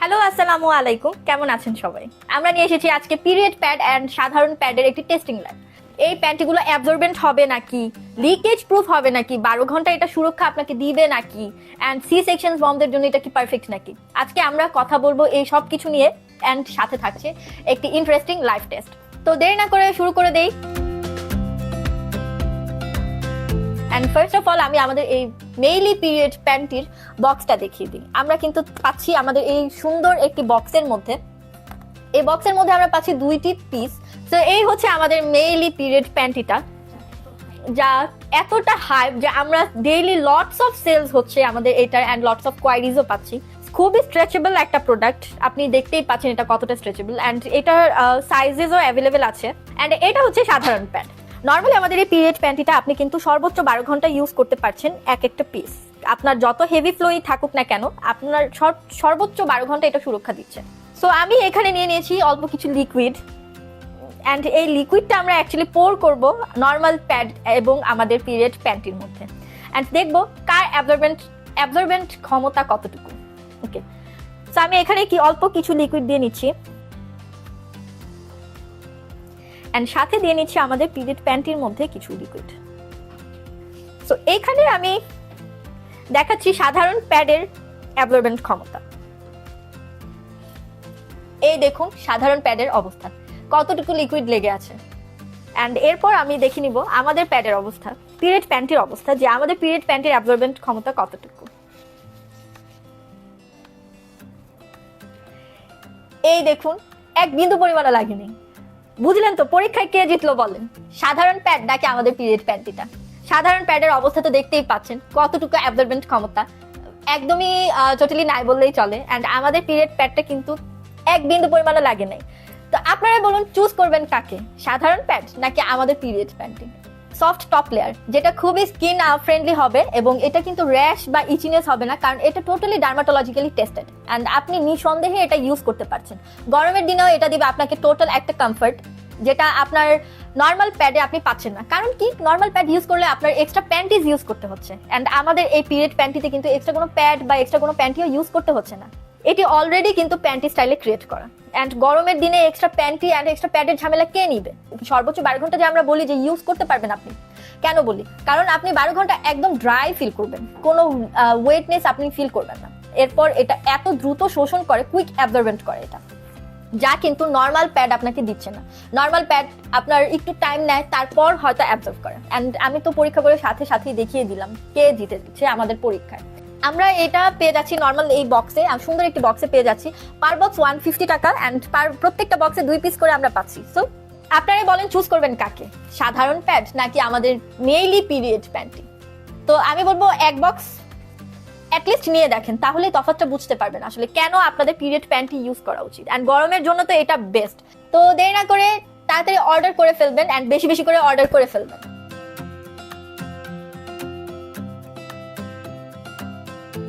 Hello আসসালামু আলাইকুম। কেমন আছেন সবাই? আমরা নিয়ে এসেছি আজকে পিরিয়ড প্যাড অ্যান্ড সাধারণ প্যাডের একটি টেস্টিং ল্যাব এই প্যান্টগুলো অ্যাবজর্বেন্ট হবে নাকি? লিকেজ প্রুফ হবে নাকি? বারো ঘণ্টা এটা সুরক্ষা আপনাকে দিবে নাকি? অ্যান্ড সি সেকশন বমদের জন্য এটা কি পারফেক্ট নাকি? আজকে আমরা কথা বলব এই সব কিছু নিয়ে অ্যান্ড সাথে থাকছে একটি ইন্টারেস্টিং লাইফ টেস্ট তো দেরি না করে শুরু করে দেই। অ্যান্ড ফার্স্ট অফ অল আমি আমাদের এই মেইলি পিরিয়ড প্যান্টির বক্সটা দেখিয়ে দিই। আমরা কিন্তু পাচ্ছি আমাদের এই সুন্দর একটি বক্সের মধ্যে। এই বক্সের মধ্যে আমরা পাচ্ছি দুইটি পিস তো এই হচ্ছে আমাদের মেইলি পিরিয়ড প্যান্টিটা যা এতটা হাইপ যে আমরা ডেইলি লটস অফ সেলস হচ্ছে আমাদের এটার অ্যান্ড লটস অফ কোয়ারিজও পাচ্ছি। খুবই স্ট্রেচেবল একটা প্রোডাক্ট আপনি দেখতেই পাচ্ছেন এটা কতটা স্ট্রেচেবল অ্যান্ড এটার সাইজেসও অ্যাভেলেবেল আছে। অ্যান্ড এটা হচ্ছে সাধারণ প্যান্ট নর্মালি আমাদের এই পিরিয়ড প্যান্টিটা আপনি কিন্তু সর্বোচ্চ বারো ঘণ্টা ইউজ করতে পারছেন এক একটা পিস আপনার যত হেভি ফ্লোই থাকুক না কেন, আপনার সর- সর্বোচ্চ বারো ঘণ্টা এটা সুরক্ষা দিচ্ছে। সো আমি এখানে নিয়ে নিয়েছি অল্প কিছু লিকুইড অ্যান্ড এই লিকুইডটা আমরা অ্যাকচুয়ালি পোর করব নর্মাল প্যাড এবং আমাদের পিরিয়ড প্যান্টির মধ্যে। অ্যান্ড দেখব কার অ্যাবজর্বেন্ট অ্যাবজর্বেন্ট ক্ষমতা কতটুকু। ওকে সো আমি এখানে কি অল্প কিছু লিকুইড দিয়ে নিচ্ছি। অ্যান্ড সাথে দিয়ে নিচ্ছি আমাদের পিরিয়ড প্যান্টির মধ্যে কিছু লিকুইড সো এখানে আমি দেখাচ্ছি সাধারণ প্যাডের অ্যাবজর্বেন্ট ক্ষমতা। এই দেখুন, সাধারণ প্যাডের অবস্থা। কতটুকু লিকুইড লেগে আছে? অ্যান্ড এরপর আমি দেখে নিব আমাদের প্যাডের অবস্থা পিরিয়ড প্যান্টের অবস্থা, যে আমাদের পিরিয়ড প্যান্টের অ্যাবজর্বেন্ট ক্ষমতা কতটুকু। এই দেখুন, এক বিন্দু পরিমাণও লাগেনি। বুঝলেন তো, পরীক্ষায় কে জিতলো বলেন? সাধারণ প্যাড নাকি আমাদের পিরিয়ড প্যান্টিটা সাধারণ প্যাডের অবস্থা তো দেখতেই পাচ্ছেন, কতটুকু অ্যাবজর্বেন্ট ক্ষমতা। একদমই টোটালি নাই বললেই চলে অ্যান্ড আমাদের পিরিয়ড প্যাডটা কিন্তু এক বিন্দু পরিমাণও লাগে নাই। তো আপনারা বলুন চুজ করবেন কাকে? সাধারণ প্যাড নাকি আমাদের পিরিয়ড প্যান্টিং সফট টপ লেয়ার যেটা খুবই স্কিন ফ্রেন্ডলি হবে এবং এটা কিন্তু র্যাশ বা ইচিনেস হবে না, কারণ এটা টোটালি ডার্মাটোলজিক্যালি টেস্টেড অ্যান্ড আপনি নিঃসন্দেহে এটা ইউজ করতে পারছেন। গরমের দিনেও এটা দিবে আপনাকে টোটাল একটা কমফর্ট যেটা আপনার নর্মাল প্যাডে আপনি পাচ্ছেন না। কারণ কি? নর্মাল প্যাড ইউজ করলে আপনার এক্সট্রা প্যান্টিজ ইউজ করতে হচ্ছে অ্যান্ড আমাদের এই পিরিয়ড প্যান্টিতে কিন্তু এক্সট্রা কোনো প্যাড বা এক্সট্রা কোনো প্যান্টিও ইউজ করতে হচ্ছে না। এটি অলরেডি কিন্তু প্যান্টি স্টাইলে ক্রিয়েট করা। অ্যান্ড গরমের দিনে এক্সট্রা প্যান্টি অ্যান্ড এক্সট্রা প্যাডের ঝামেলা কে নিবে? সর্বোচ্চ বারো ঘণ্টা যে আমরা বলি যে ইউজ করতে পারবেন আপনি। কেন বলি? কারণ আপনি বারো ঘণ্টা একদম ড্রাই ফিল করবেন। কোনো ওয়েটনেস আপনি ফিল করবেন না। এরপর এটা এত দ্রুত শোষণ করে কুইক অ্যাবজর্বেন্ট করে এটা। যা কিন্তু নর্মাল প্যাড আপনাকে দিচ্ছে না। নর্মাল প্যাড আপনার একটু টাইম নেয়, তারপর হয়তো অ্যাবজর্ভ করে। অ্যান্ড আমি তো পরীক্ষা করে সাথে সাথেই দেখিয়ে দিলাম, কে জিতে দিচ্ছে আমাদের পরীক্ষায়। আমরা এটা পেয়ে যাচ্ছি নর্মাল এই বক্সে সুন্দর একটি বক্সে পেয়ে যাচ্ছি। পার বক্স ওয়ান ফিফটি টাকা অ্যান্ড পার প্রত্যেকটা বক্সে দুই পিস করে আমরা পাচ্ছি। সো আপনারা বলেন চুজ করবেন কাকে? সাধারণ প্যাড নাকি আমাদের মেইলি পিরিয়ড প্যান্টি তো আমি বলব এক বক্স অ্যাটলিস্ট নিয়ে দেখেন, তাহলেই তফাৎটা বুঝতে পারবেন আসলে কেন আপনাদের পিরিয়ড প্যান্টি ইউজ করা উচিত। অ্যান্ড গরমের জন্য তো এটা বেস্ট তো দেরি না করে তাড়াতাড়ি অর্ডার করে ফেলবেন অ্যান্ড বেশি বেশি করে অর্ডার করে ফেলবেন।